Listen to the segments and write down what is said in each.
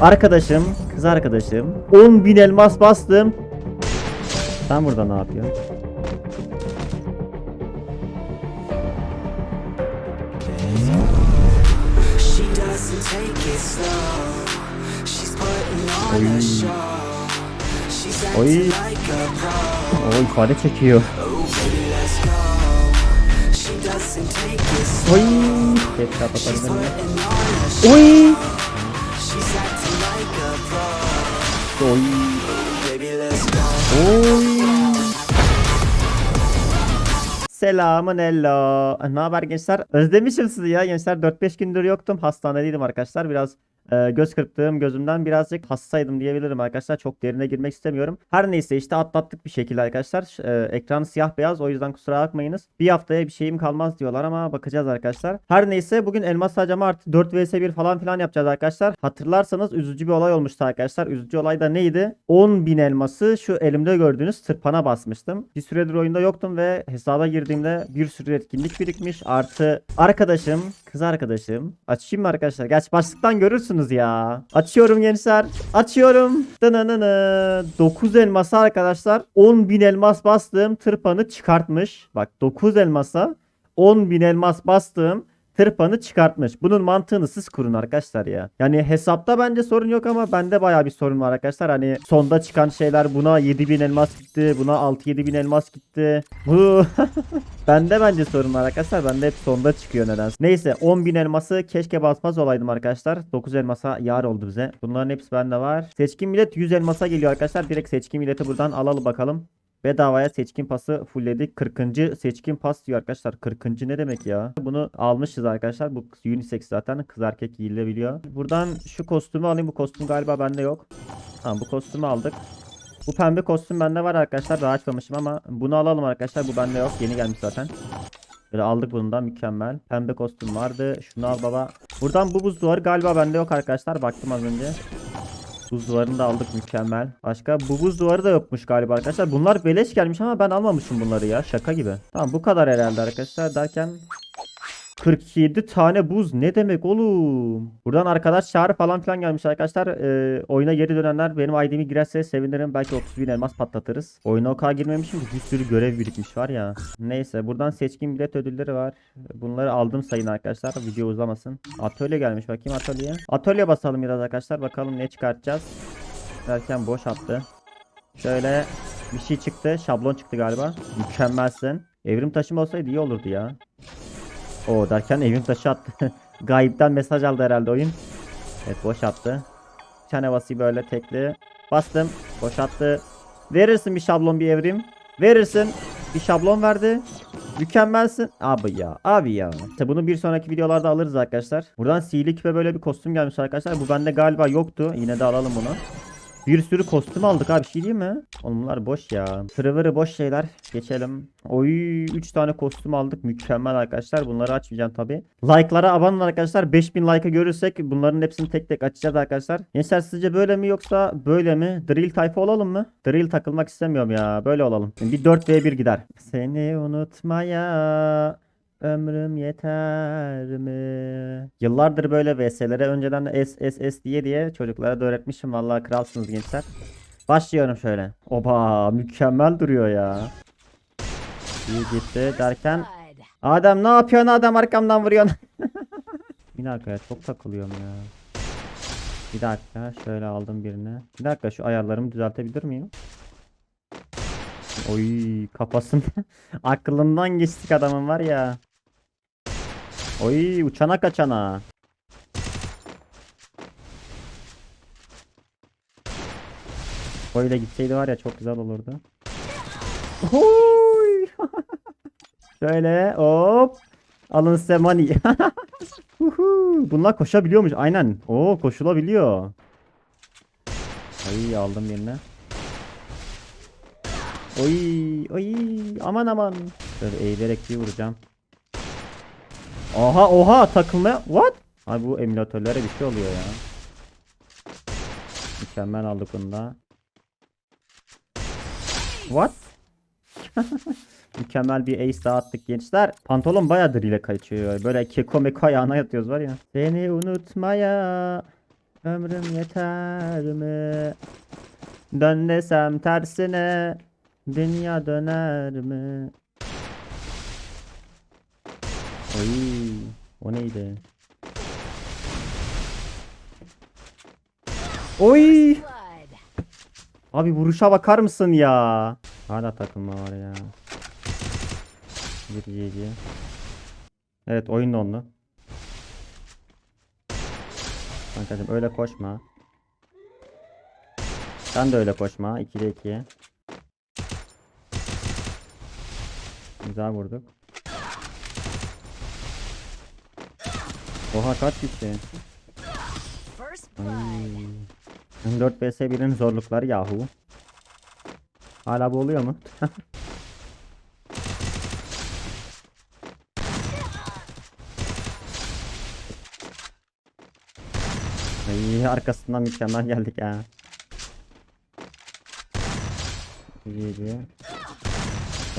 Arkadaşım, kız arkadaşım 10 bin elmas bastım. Sen burada ne yapıyorsun? Oy. pro. O ifade çekiyor. Oy. Show. Oy. Oy. Oy. Selamın hello. Ne haber gençler? Özlemişim sizi ya gençler. 4-5 gündür yoktum. Hastanedeydim arkadaşlar. Biraz e, göz kırptığım gözümden birazcık hassaydım diyebilirim arkadaşlar. Çok derine girmek istemiyorum. Her neyse işte atlattık bir şekilde arkadaşlar. E, ekran siyah beyaz o yüzden kusura bakmayınız. Bir haftaya bir şeyim kalmaz diyorlar ama bakacağız arkadaşlar. Her neyse bugün elmas harcama artı 4 vs 1 falan filan yapacağız arkadaşlar. Hatırlarsanız üzücü bir olay olmuştu arkadaşlar. Üzücü olay da neydi? 10.000 elması şu elimde gördüğünüz tırpana basmıştım. Bir süredir oyunda yoktum ve hesaba girdiğimde bir sürü etkinlik birikmiş. Artı arkadaşım, kız arkadaşım. Açayım mı arkadaşlar? Gerçi başlıktan görürsünüz ya. Açıyorum gençler. Açıyorum. Dınınını. 9 elmasa arkadaşlar 10.000 elmas bastığım tırpanı çıkartmış. Bak 9 elmasa 10.000 elmas bastığım tırpanı çıkartmış. Bunun mantığını siz kurun arkadaşlar ya. Yani hesapta bence sorun yok ama bende baya bir sorun var arkadaşlar. Hani sonda çıkan şeyler buna 7000 elmas gitti. Buna 6-7 bin elmas gitti. Bu bende bence sorun var arkadaşlar. Bende hep sonda çıkıyor nedense. Neyse 10.000 elması keşke basmaz olaydım arkadaşlar. 9 elmasa yar oldu bize. Bunların hepsi bende var. Seçkin millet 100 elmasa geliyor arkadaşlar. Direkt seçkin milleti buradan alalım bakalım. Bedavaya seçkin pası fullledik. 40. seçkin pas diyor arkadaşlar. 40. ne demek ya? Bunu almışız arkadaşlar. Bu unisex zaten. Kız erkek giyilebiliyor. Buradan şu kostümü alayım. Bu kostüm galiba bende yok. Tamam bu kostümü aldık. Bu pembe kostüm bende var arkadaşlar. Daha açmamışım ama bunu alalım arkadaşlar. Bu bende yok. Yeni gelmiş zaten. Böyle aldık bunu da mükemmel. Pembe kostüm vardı. Şunu al baba. Buradan bu buz galiba bende yok arkadaşlar. Baktım az önce. Buz duvarını da aldık mükemmel. Başka bu buz duvarı da yokmuş galiba arkadaşlar. Bunlar beleş gelmiş ama ben almamışım bunları ya. Şaka gibi. Tamam bu kadar herhalde arkadaşlar derken 47 tane buz ne demek oğlum? Buradan arkadaş çağrı falan filan gelmiş arkadaşlar. Ee, oyuna geri dönenler benim ID'mi girerse sevinirim. Belki 30 bin elmas patlatırız. Oyuna o kadar girmemişim ki bir sürü görev birikmiş var ya. Neyse buradan seçkin bilet ödülleri var. Bunları aldım sayın arkadaşlar. Video uzamasın. Atölye gelmiş bakayım atölyeye. Atölye basalım biraz arkadaşlar. Bakalım ne çıkartacağız. Derken boş attı. Şöyle bir şey çıktı. Şablon çıktı galiba. Mükemmelsin. Evrim taşım olsaydı iyi olurdu ya. O derken evim taşı attı. Gayipten mesaj aldı herhalde oyun. Evet boş attı. Bir tane basayım böyle tekli. Bastım. Boş attı. Verirsin bir şablon bir evrim. Verirsin. Bir şablon verdi. Mükemmelsin. Abi ya. Abi ya. İşte bunu bir sonraki videolarda alırız arkadaşlar. Buradan sihirli küpe böyle bir kostüm gelmiş arkadaşlar. Bu bende galiba yoktu. Yine de alalım bunu. Bir sürü kostüm aldık abi şey değil mi? Bunlar boş ya. Tırıvırı boş şeyler. Geçelim. Oy 3 tane kostüm aldık. Mükemmel arkadaşlar. Bunları açmayacağım tabi. Like'lara abone olun arkadaşlar. 5000 like'ı görürsek bunların hepsini tek tek açacağız arkadaşlar. Gençler sizce böyle mi yoksa böyle mi? Drill tayfa olalım mı? Drill takılmak istemiyorum ya. Böyle olalım. Bir 4v1 gider. Seni unutmaya Ömrüm yeter mi? Yıllardır böyle VS'lere önceden S S S diye diye çocuklara da öğretmişim. Vallahi kralsınız gençler. Başlıyorum şöyle. Oba mükemmel duruyor ya. İyi gitti derken Adem ne yapıyorsun Adem arkamdan vuruyorsun. bir dakika ya çok takılıyorum ya. Bir dakika şöyle aldım birini. Bir dakika şu ayarlarımı düzeltebilir miyim? Oy kafasın aklından geçtik adamın var ya. Oy uçana kaçana. Öyle gitseydi var ya çok güzel olurdu. Oy. Şöyle hop. Alın size money. Bunlar koşabiliyormuş aynen. Oo koşulabiliyor. Ay aldım yerine. Oy oy aman aman. Şöyle eğilerek bir vuracağım. Oha oha takılma. What? Abi bu emülatörlere bir şey oluyor ya. Mükemmel aldık bunu da. What? Mükemmel bir ace daha attık gençler. Pantolon bayağıdır ile kaçıyor. Böyle keko meko ayağına yatıyoruz var ya. Seni unutmaya Ömrüm yeter mi? Dön desem tersine dünya döner mi? Oy, o neydi? Oy! Abi vuruşa bakar mısın ya? Hala takılma var ya. Bir GG. Evet oyun dondu. Kankacım öyle koşma. Sen de öyle koşma. 2'de 2. Güzel vurduk. Oha kaç? First Ay. blood. 4 vs 1'in zorlukları yahu. Hala bu oluyor mu? Ay, arkasından mükemmel geldik ha. GG.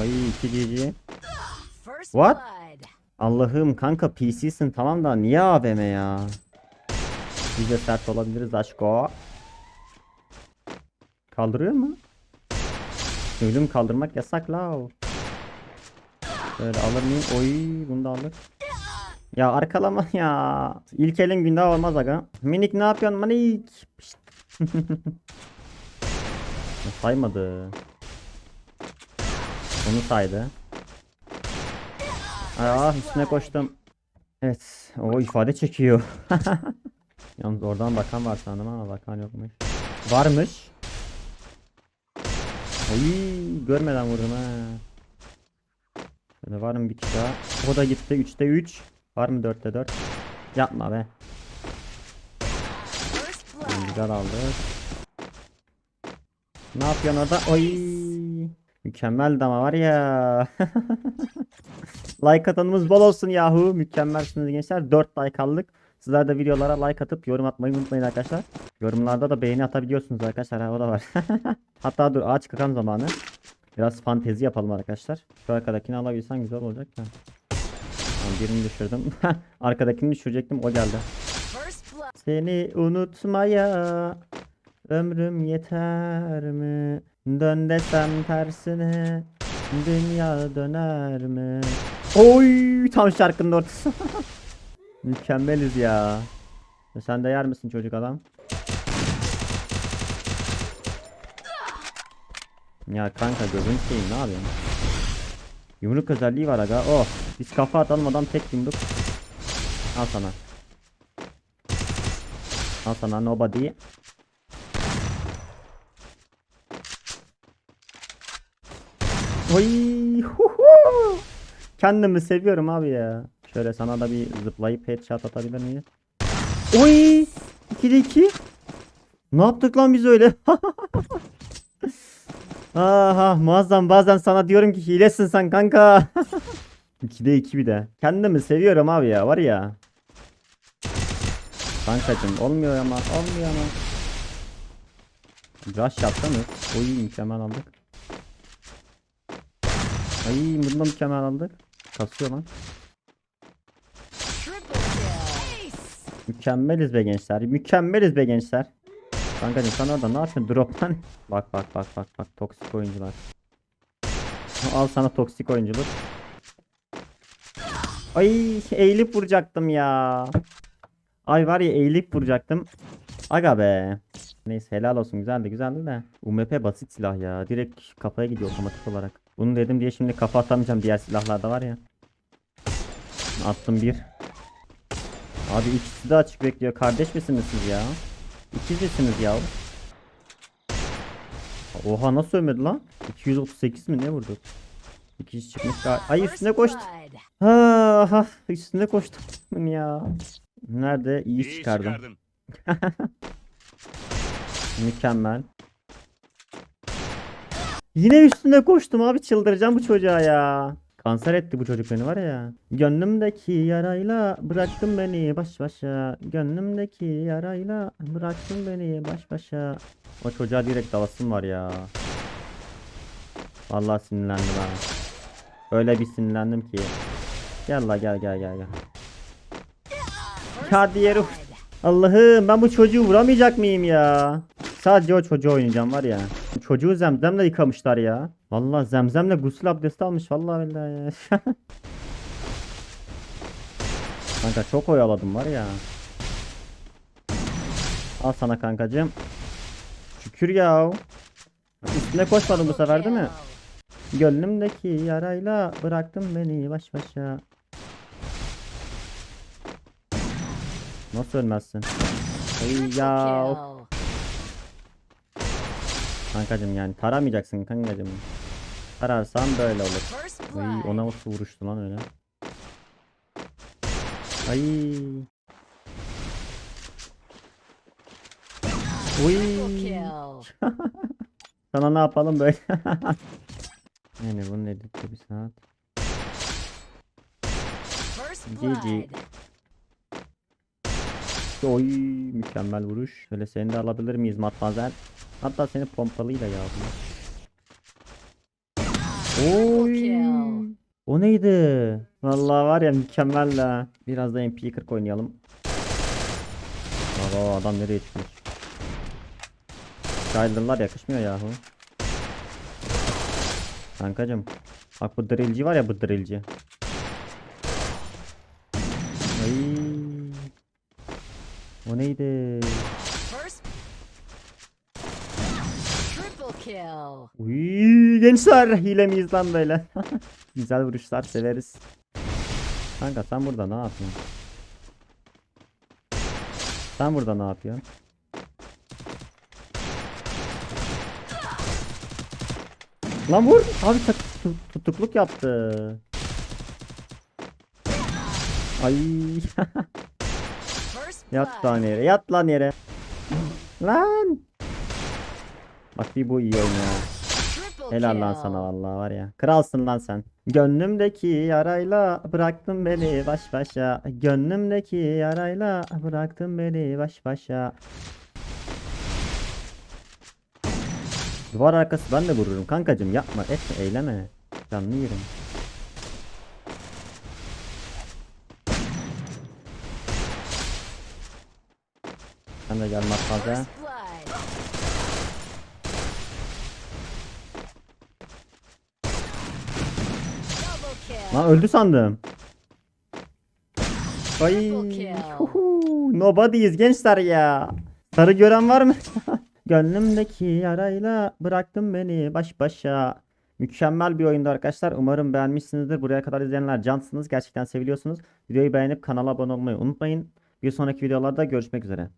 Ay 2 GG. What? Allah'ım kanka PC'sin tamam da niye AVM ya? Biz de sert olabiliriz aşko. Kaldırıyor mu? Ölüm kaldırmak yasak la. Böyle alır mıyım? Oy bunu da alır. Ya arkalama ya. İlk elin günde olmaz aga. Minik ne yapıyorsun minik? Saymadı. Onu saydı. Aa üstüne koştum. Evet. O ifade çekiyor. Yalnız oradan bakan var sandım ama bakan yokmuş. Varmış. Oy görmeden vurdum ha. Şöyle var mı bir kişi daha? O da gitti 3'te 3. Var mı 4'te 4? Yapma be. Güzel aldık. Ne yapıyorsun orada? Oy. Mükemmel ama var ya. like atanımız bol olsun yahu. Mükemmelsiniz gençler. 4 like aldık. Sizler de videolara like atıp yorum atmayı unutmayın arkadaşlar. Yorumlarda da beğeni atabiliyorsunuz arkadaşlar. Ha, o da var. Hatta dur ağaç kakan zamanı. Biraz fantezi yapalım arkadaşlar. Şu arkadakini alabilsen güzel olacak ya. Tamam, birini düşürdüm. Arkadakini düşürecektim o geldi. Seni unutmaya ömrüm yeter mi? Dön desem tersine dünya döner mi? Oy tam şarkının ortası. Mükemmeliz ya. E Sen de yer misin çocuk adam? Ya kanka gözünü seveyim ne yapıyorsun? Yumruk özelliği var aga. Oh. Biz kafa atalım adam tek yumruk. Al sana. Al sana nobody. Oy, huhu. Kendimi seviyorum abi ya. Şöyle sana da bir zıplayıp headshot atabilir miyiz? Oy! 2'de 2. Ne yaptık lan biz öyle? Aha muazzam bazen sana diyorum ki hilesin sen kanka. 2'de 2 bir de. Kendimi seviyorum abi ya var ya. Kankacım olmuyor ama olmuyor ama. Rush yapsanız. Oy mükemmel aldık. Ay bunu da mükemmel aldık. Kasıyor lan. Mükemmeliz be gençler. Mükemmeliz be gençler. Kankacım sen orada ne yapıyorsun? Drop'tan. Bak bak bak bak bak toksik oyuncular. Al sana toksik oyunculuk. Ay eğilip vuracaktım ya. Ay var ya eğilip vuracaktım. Aga be. Neyse helal olsun güzeldi güzeldi de. UMP basit silah ya. Direkt kafaya gidiyor otomatik olarak. Bunu dedim diye şimdi kafa atamayacağım diğer silahlarda var ya. Attım bir. Abi ikisi de açık bekliyor. Kardeş misiniz siz ya? İkiz misiniz ya? Oha nasıl ölmedi lan? 238 mi ne vurdu? İki kişi çıkmış. Ay üstüne koştu. Ha, ha üstüne koştum ya. Nerede? İyi İyi çıkardım. Mükemmel. Yine üstüne koştum abi çıldıracağım bu çocuğa ya. Kanser etti bu çocuk beni var ya. Gönlümdeki yarayla bıraktın beni baş başa. Gönlümdeki yarayla bıraktın beni baş başa. O çocuğa direkt dalasım var ya. Vallahi sinirlendim ha. Öyle bir sinirlendim ki. Gel la gel gel gel gel. Diğeri blood. Allah'ım ben bu çocuğu vuramayacak mıyım ya? Sadece o çocuğu oynayacağım var ya. Çocuğu zemzemle yıkamışlar ya. Vallahi zemzemle gusül abdesti almış vallahi billahi ya. Kanka çok oyaladım var ya. Al sana kankacığım. Şükür ya. Üstüne koşmadım bu sefer değil mi? Gönlümdeki yarayla bıraktın beni baş başa. Nasıl ölmezsin? Ay ya. Kankacım yani taramayacaksın kankacım. Tararsan böyle olur. Ay ona nasıl vuruştu lan öyle. Ay. Uy. Sana ne yapalım böyle? yani bunu editte bir saat. GG. Blood. Oy mükemmel vuruş. Şöyle seni de alabilir miyiz matmazel? Hatta seni pompalıyla yağdım. Oy. O neydi? Vallahi var ya mükemmel la. Biraz da MP40 oynayalım. Baba adam nereye çıkmış? Skyler'lar yakışmıyor yahu. Kankacım. Bak bu drillci var ya bu drillci. Ay. O neydi? First. Triple kill. Uy, gençler hile miyiz lan böyle? Güzel vuruşlar severiz. Kanka sen burada ne yapıyorsun? Sen burada ne yapıyorsun? Lan vur! Abi tutukluk yaptı. Ay yat lan yere yat lan yere. Lan! Bak bir bu iyi oynuyor. Triple Helal lan sana vallahi var ya. Kralsın lan sen. Gönlümdeki yarayla bıraktın beni baş başa. Gönlümdeki yarayla bıraktın beni baş başa. Duvar arkası ben de vururum kankacım yapma etme eyleme. Canlı yerim. Sen de gel matmaza. First blood. Double kill. Lan öldü sandım. Ay. Nobody'yiz gençler ya. Sarı gören var mı? Gönlümdeki yarayla bıraktın beni baş başa. Mükemmel bir oyundu arkadaşlar. Umarım beğenmişsinizdir. Buraya kadar izleyenler cansınız. Gerçekten seviliyorsunuz. Videoyu beğenip kanala abone olmayı unutmayın. Bir sonraki videolarda görüşmek üzere.